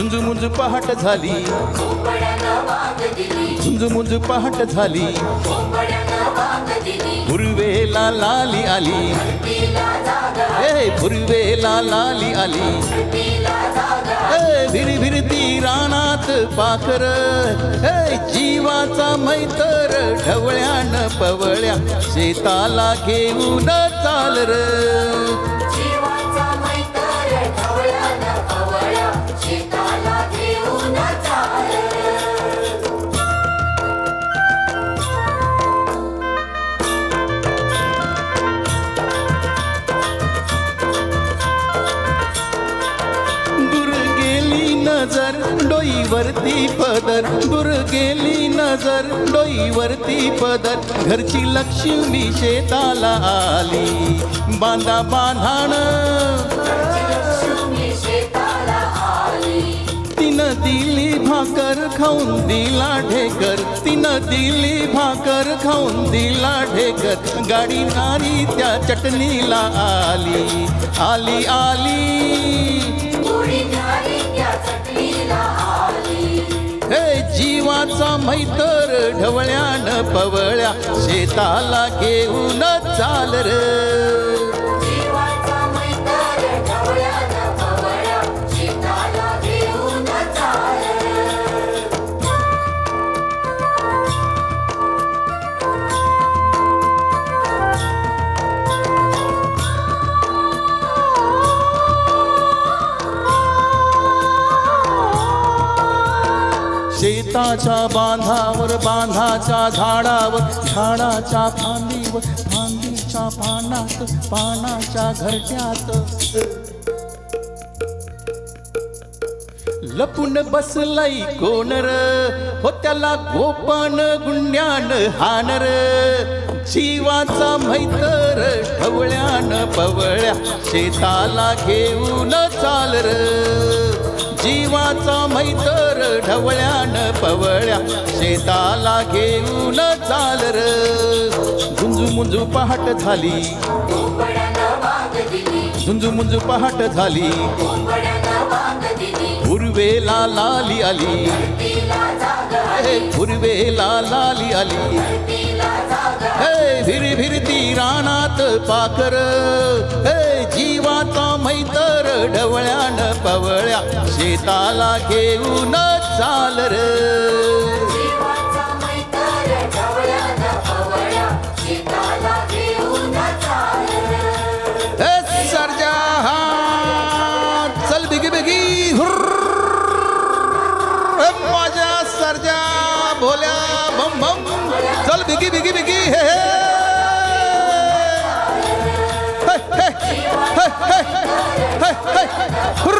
मुंज पहाट झाली. झुंज पहाट झाली. पूर्वेला लाली आली. ए पूर्वेला लाली आली. ए भिर रानात पाखर. ए जीवाचा मैतर ढवळ्यान पवळ्या. शेताला घेऊन चाल र डोईवरती पदर दूर गेली नजर डोईवरती पदर. घरची लक्ष्मी शेताला आली बांधा बांधाण. तिनं दिली भाकर खाऊन दिला ढेकर. तिनं दिली भाकर खाऊन दिला ढेकर. गाडी नारी त्या चटणीला आली आली आली. जीवाचा मैतर ढवळ्यान पवळ्या शेताला घेऊन चाल र. शेताच्या बांधावर बांधाच्या झाडावर झाडाच्या फांदीवर फांदीच्या पानात पानाच्या घरट्यात. लपून बसलाई कोणर हो त्याला गोपन गुंड्यान हानर. जीवाचा मैतर ढवळ्यान पवळ्या शेताला घेऊन चालर. जीवा मैतर ढवळ्यान पवळ्या शेताला घेऊन चाल र. झुंजू मुंजू पहाट झाली. झुंजू मुंजू पहाट झाली. पूर्वेला लाली आली. हे पूर्वेला लाली आली. हे भिर भिरती रानात पाखर हे मैतर ढवळ्यान पवळ्या शेताला घेऊन चाल र. चाल सरजा हा. चल बिगी बिगी माझ्या सरजा भोल्या भम भम चल बिगी बिगी बिगी हे हे. হে হে হে